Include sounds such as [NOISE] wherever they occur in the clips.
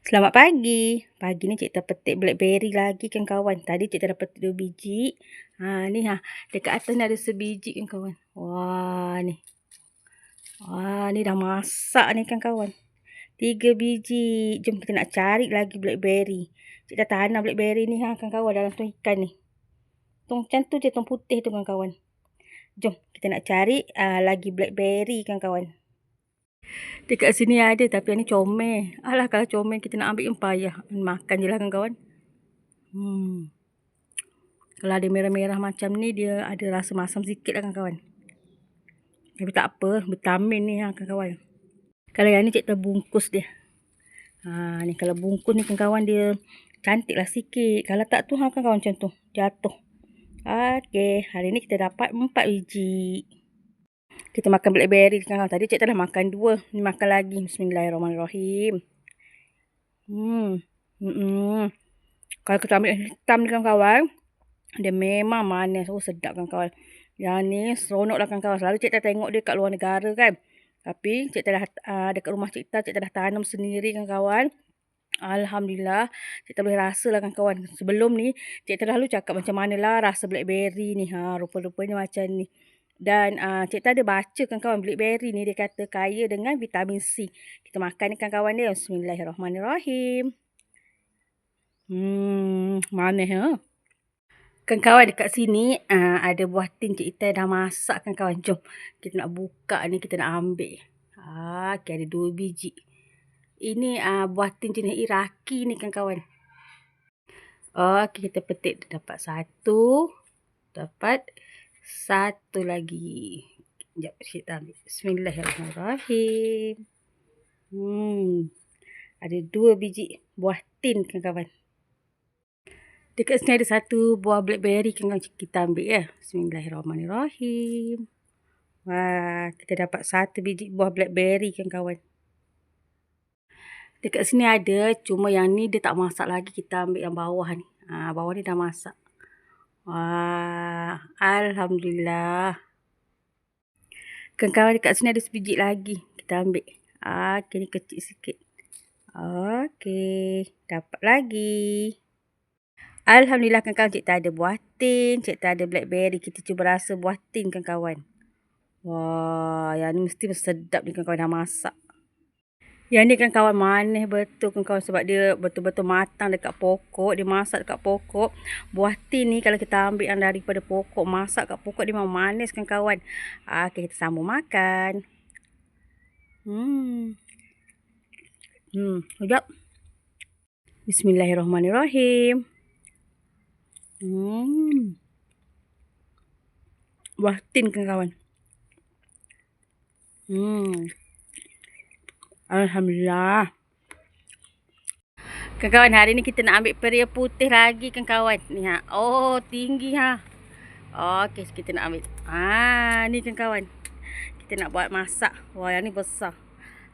Selamat pagi. Pagi ni cikgu petik blackberry lagi kan kawan. Tadi cikgu dah petik dua biji. Ha ni ha. Dekat atas ni ada sebiji kan kawan. Wah ni. Wah ni dah masak ni kan kawan. Tiga biji. Jom kita nak cari lagi blackberry. Cikgu dah tanam blackberry ni ha kan kawan dalam tong ikan ni. Tong macam tu je tong putih tu kan kawan. Jom kita nak cari uh, lagi blackberry kan kawan. Dekat sini ada tapi ni comel. Alah kalau comel kita nak ambil yang payah. Makan je lah kan kawan. Hmm. Kalau ada merah-merah macam ni dia ada rasa masam sikit lah kan kawan. Tapi tak apa. Vitamin ni lah kan kawan. Kalau yang ni cik terbungkus dia. Ha, ni kalau bungkus ni kan kawan dia cantik lah sikit. Kalau tak tu ha kan kawan macam tu. Jatuh. Okey. Hari ni kita dapat empat biji. Kita makan blackberry kan. Tadi cik telah makan dua. Ni makan lagi. Bismillahirrahmanirrahim. Hmm. Hmm. -mm. Kalau kita ambil hitam ni kan kawan. Dia memang manis. Oh sedap kan kawan. Yang ni seronok lah kan kawan. Selalu cik tengok dia kat luar negara kan. Tapi cik telah uh, dekat rumah cik cik telah tanam sendiri kan kawan. Alhamdulillah. Cik tak boleh rasa lah kan kawan. Sebelum ni, cik terlalu cakap macam mana lah rasa blackberry ni. Ha, rupa-rupanya macam ni. Dan uh, cik tak ada baca kan kawan blackberry ni dia kata kaya dengan vitamin C. Kita makan ni kan kawan dia. Bismillahirrahmanirrahim. Hmm, mana ha? Kan kawan dekat sini uh, ada buah tin cik Ita dah masak kan kawan. Jom kita nak buka ni kita nak ambil. Ah, okay, ada dua biji. Ini uh, buah tin jenis Iraki ni kawan. Oh, okay, kita petik dapat satu. Dapat satu lagi. Sekejap kita ambil. Bismillahirrahmanirrahim. Hmm. Ada dua biji buah tin kan kawan. Dekat sini ada satu buah blackberry kan. Kita ambil ya. Bismillahirrahmanirrahim. Wah, kita dapat satu biji buah blackberry kan kawan. Dekat sini ada, cuma yang ni dia tak masak lagi. Kita ambil yang bawah ni. Ha, bawah ni dah masak. Wah, Alhamdulillah. Kawan-kawan dekat sini ada sebiji lagi. Kita ambil. Ah, okay, ni kecil sikit. Okey, dapat lagi. Alhamdulillah kan kawan cik tak ada buah tin, cik tak ada blackberry. Kita cuba rasa buah tin kan kawan. Wah, yang ni mesti sedap ni kan kawan dah masak. Yang ni kan kawan manis betul kan kawan sebab dia betul-betul matang dekat pokok. Dia masak dekat pokok. Buah tin ni kalau kita ambil yang daripada pokok. Masak kat pokok dia memang manis kan kawan. Ah, okay, kita sambung makan. Hmm. Hmm, sekejap. Bismillahirrahmanirrahim. Hmm. Buah tin kan kawan. Hmm. Alhamdulillah. Kawan-kawan, hari ni kita nak ambil peria putih lagi kan kawan. Ni ha. Oh, tinggi ha. Okey, kita nak ambil. Ah, ni kan kawan. Kita nak buat masak. Wah, yang ni besar.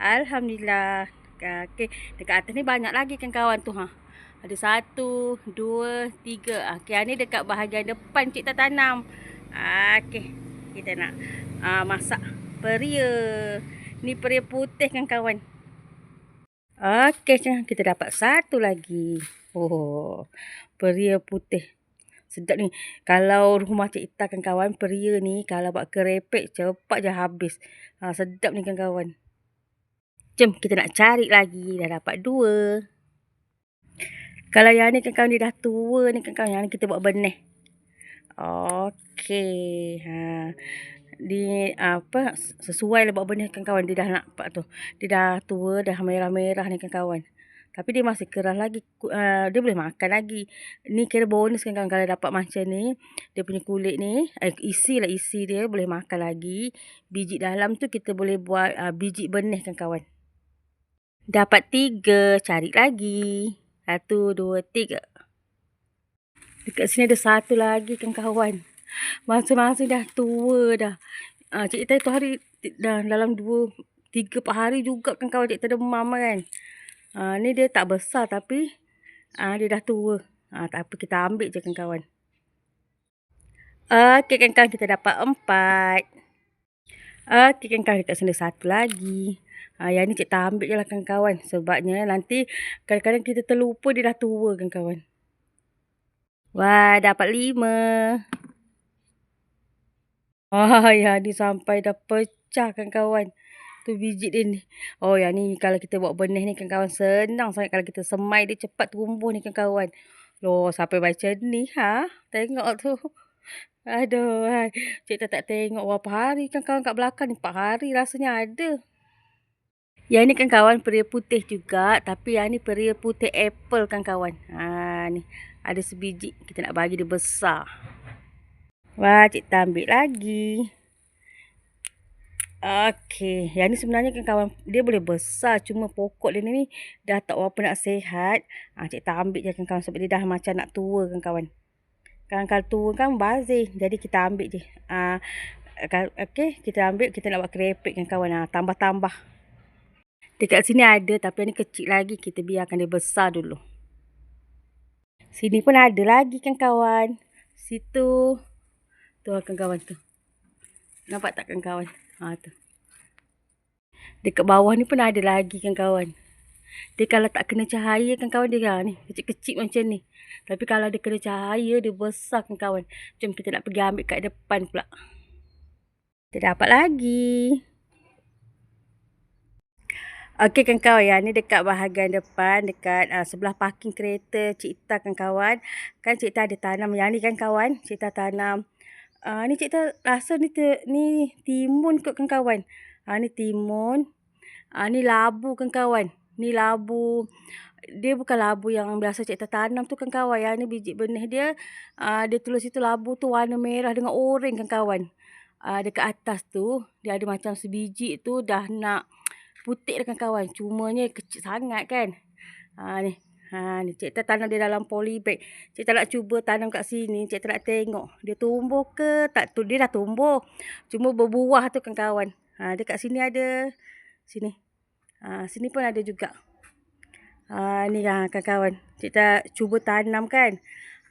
Alhamdulillah. Okey, dekat atas ni banyak lagi kan kawan tu ha. Ada satu, dua, tiga. Okey, ni dekat bahagian depan cik tak tanam. Okey, kita nak uh, masak peria. Ni peria putih kan kawan. Okey, kita dapat satu lagi. Oh, peria putih. Sedap ni. Kalau rumah Cik Ita kan kawan, peria ni kalau buat kerepek cepat je habis. Ha, sedap ni kan kawan. Jom kita nak cari lagi. Dah dapat dua. Kalau yang ni kan kawan dia dah tua ni kan kawan. Yang ni kita buat benih. Okey. Ha di apa sesuai lah buat benda kan kawan. Dia dah nak apa tu. Dia dah tua dah merah-merah ni kan kawan. Tapi dia masih keras lagi. Uh, dia boleh makan lagi. Ni kira bonus kan kalau dapat macam ni dia punya kulit ni eh, isi lah isi dia boleh makan lagi. Biji dalam tu kita boleh buat uh, biji benih kan kawan. Dapat tiga cari lagi. Satu dua tiga. Dekat sini ada satu lagi kan kawan Masa-masa dah tua dah. Uh, cik Ita tu hari dah dalam dua, tiga, empat hari juga kan kawan cik Ita demam kan. Uh, ni dia tak besar tapi uh, dia dah tua. Uh, tak apa kita ambil je kan kawan. Okey kan kawan kita dapat empat. Okey kan kawan dekat sana satu lagi. Ha, yang ni cikta ambil je lah kawan-kawan. Sebabnya nanti kadang-kadang kita terlupa dia dah tua kawan-kawan. Wah, dapat lima. Wah, ya ni sampai dah pecah kawan-kawan. Tu biji dia ni. Oh, yang ni kalau kita buat benih ni kawan-kawan senang sangat kalau kita semai dia cepat tumbuh ni kawan-kawan. Loh, sampai baca ni ha? Tengok tu. [LAUGHS] Aduh, hai. Cik tak, tak tengok berapa hari kan kawan kat belakang ni. 4 hari rasanya ada. Yang ni kan kawan peria putih juga. Tapi yang ni peria putih apple kan kawan. Ha, ni. Ada sebiji. Kita nak bagi dia besar. Wah, cik tak ambil lagi. Okey, yang ni sebenarnya kan kawan dia boleh besar cuma pokok dia ni dah tak apa nak sihat. Ah cik tak ambil je kan kawan sebab dia dah macam nak tua kan kawan. Kan kalau tua kan bazir. Jadi kita ambil je. Ah okey, kita ambil kita nak buat kerepek kan kawan. Ah tambah-tambah. Dekat sini ada tapi ni kecil lagi. Kita biarkan dia besar dulu. Sini pun ada lagi kan kawan. Situ. Tu kan kawan tu. Nampak tak kan kawan? Ha tu. Dekat bawah ni pun ada lagi kan kawan. Dia kalau tak kena cahaya kan kawan dia ha, ni. Kecil-kecil macam ni. Tapi kalau dia kena cahaya dia besar kan kawan. Jom kita nak pergi ambil kat depan pula. Kita dapat lagi. Okey kan kawan ya. Ni dekat bahagian depan. Dekat uh, sebelah parking kereta Cik Ita kan kawan. Kan Cik Ita ada tanam yang ni kan kawan. Cik Ita tanam Ah uh, ni cikgu rasa ni te, ni timun kot kan kawan. Ah uh, ni timun. Ah uh, ni labu kan kawan. Ni labu. Dia bukan labu yang biasa cikgu tanam tu kan kawan. Yang ni biji benih dia ah uh, dia tulis itu labu tu warna merah dengan oranye kan kawan. Ah uh, dekat atas tu dia ada macam sebiji tu dah nak putih kan kawan. Cumanya kecil sangat kan. Ah uh, ni Ha ni cik tak tanam dia dalam polybag. Cik tak nak cuba tanam kat sini, cik tak nak tengok dia tumbuh ke tak tu dia dah tumbuh. Cuma berbuah tu kan kawan. Ha dekat sini ada sini. Ha sini pun ada juga. Ha ni kan kawan. Cik tak cuba tanam kan.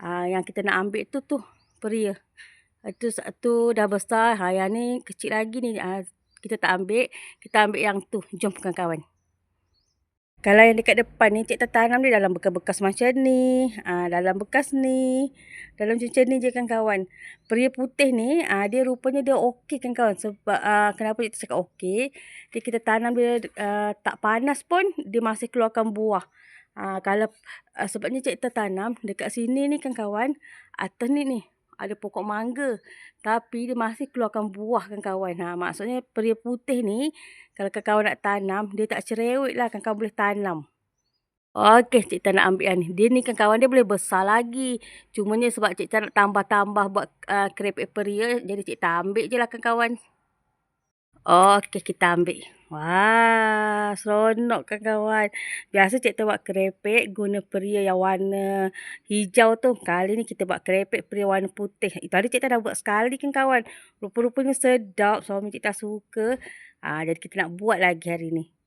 Ha yang kita nak ambil tu tu peria. Itu satu dah besar. Ha yang ni kecil lagi ni. Ha, kita tak ambil. Kita ambil yang tu. Jom kawan-kawan. Kalau yang dekat depan ni, cik tanam dia dalam bekas-bekas macam ni. Ha, dalam bekas ni. Dalam macam ni je kan kawan. Pria putih ni, ha, dia rupanya dia okey kan kawan. Sebab ha, kenapa cik cakap okey. Dia kita tanam dia uh, tak panas pun, dia masih keluarkan buah. Ha, kalau uh, sebabnya cik tanam dekat sini ni kan kawan. Atas ni ni ada pokok mangga. Tapi dia masih keluarkan buah kan kawan. Ha, maksudnya peria putih ni, kalau kawan nak tanam, dia tak cerewet lah kan kawan boleh tanam. Okey, cik tak nak ambil ni. Dia ni kan kawan dia boleh besar lagi. Cumanya sebab cik tak nak tambah-tambah buat uh, krepek peria. Jadi cik tak ambil je lah kan kawan. Okey, kita ambil. Wah, seronok kan kawan. Biasa cikgu buat kerepek guna peria yang warna hijau tu. Kali ni kita buat kerepek peria warna putih. Itu hari cikgu dah buat sekali kan kawan. Rupa-rupanya sedap. Suami cikgu suka. Ah, jadi kita nak buat lagi hari ni.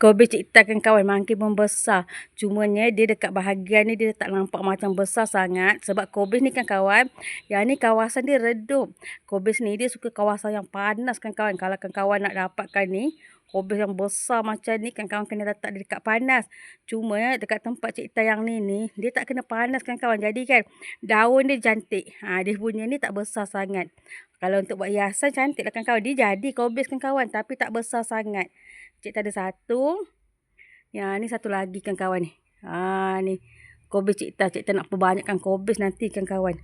Kobe cipta kan kawan makin membesar. Cumanya dia dekat bahagian ni dia tak nampak macam besar sangat. Sebab Kobe ni kan kawan. Yang ni kawasan dia redup. Kobe ni dia suka kawasan yang panas kan kawan. Kalau kan kawan nak dapatkan ni. Kobe yang besar macam ni kan kawan kena letak dia dekat panas. Cuma dekat tempat cipta yang ni ni. Dia tak kena panas kan kawan. Jadi kan daun dia cantik. Ha, dia punya ni tak besar sangat. Kalau untuk buat hiasan cantik lah kan kawan. Dia jadi Kobe kan kawan. Tapi tak besar sangat. Cik tak ada satu. Ya, ni satu lagi kan kawan ni. Ha, ni. Kobis cik tak. Cik tak nak perbanyakkan kobis nanti kan kawan.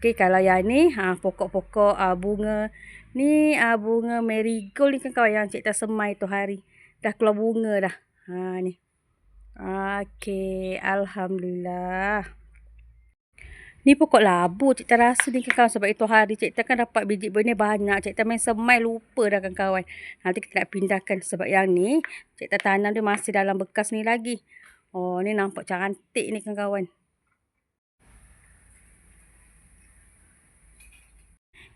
Okey, kalau yang ni, ha, pokok-pokok ha, bunga. Ni ha, bunga marigold ni kan kawan yang cik tak semai tu hari. Dah keluar bunga dah. Ha, ni. Okey, Alhamdulillah. Ni pokok labu cik tak rasa ni kawan sebab itu hari cik tak kan dapat biji benih banyak. Cik tak main semai lupa dah kan kawan. Nanti kita nak pindahkan sebab yang ni cik tak tanam dia masih dalam bekas ni lagi. Oh ni nampak cantik ni kan kawan.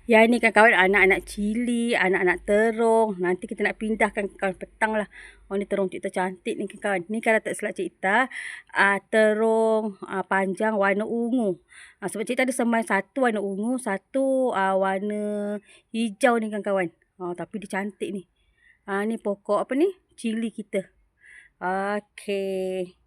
Yang ni kan kawan anak-anak cili, anak-anak terong. Nanti kita nak pindahkan kawan petang lah. Oh ni terong cerita cantik ni kan kawan. Ni kalau tak silap cerita. Uh, terong uh, panjang warna ungu. Uh, sebab cerita ada semai satu warna ungu. Satu uh, warna hijau ni kan kawan. Uh, tapi dia cantik ni. Ah ni pokok apa ni? Cili kita. Okey.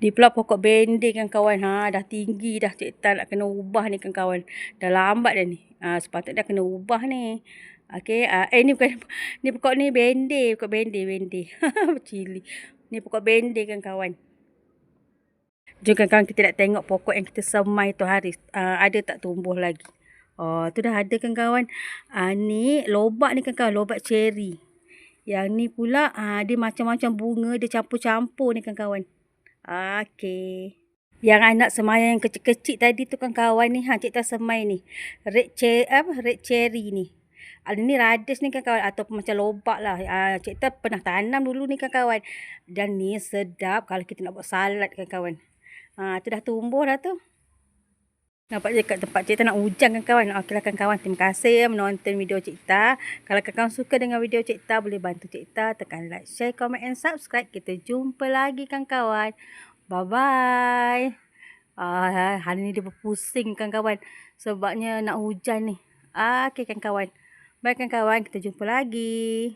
Di pula pokok bending kan kawan. Ha dah tinggi dah Cik Tan nak kena ubah ni kan kawan. Dah lambat dah ni. Ha sepatutnya dah kena ubah ni. Okey. Uh, eh ni bukan [LAUGHS] ni pokok ni bending, pokok bending, bending. [LAUGHS] Cili. Ni pokok bending kan kawan. Jom kawan-kawan kita nak tengok pokok yang kita semai tu hari. Uh, ada tak tumbuh lagi. Oh, tu dah ada kan kawan. Uh, ni lobak ni kan kawan. Lobak cherry. Yang ni pula uh, dia macam-macam bunga. Dia campur-campur ni kan kawan. Okey. Yang anak semai yang kecil-kecil tadi tu kan kawan ni. Ha, cik tak semai ni. Red cherry, apa? Red cherry ni. Ada ni radis ni kan kawan. Ataupun macam lobak lah. Uh, cik tak pernah tanam dulu ni kan kawan. Dan ni sedap kalau kita nak buat salad kan kawan. Ha, tu dah tumbuh dah tu. Nampak je kat tempat cerita nak hujan kan kawan. Okeylah kan kawan. Terima kasih menonton video cerita. Kalau kawan suka dengan video cerita, boleh bantu cerita. Tekan like, share, comment and subscribe. Kita jumpa lagi kan kawan. Bye-bye. Uh, hari ni dia berpusing kan kawan. Sebabnya nak hujan ni. Okey kan kawan. Baik kan kawan. Kita jumpa lagi.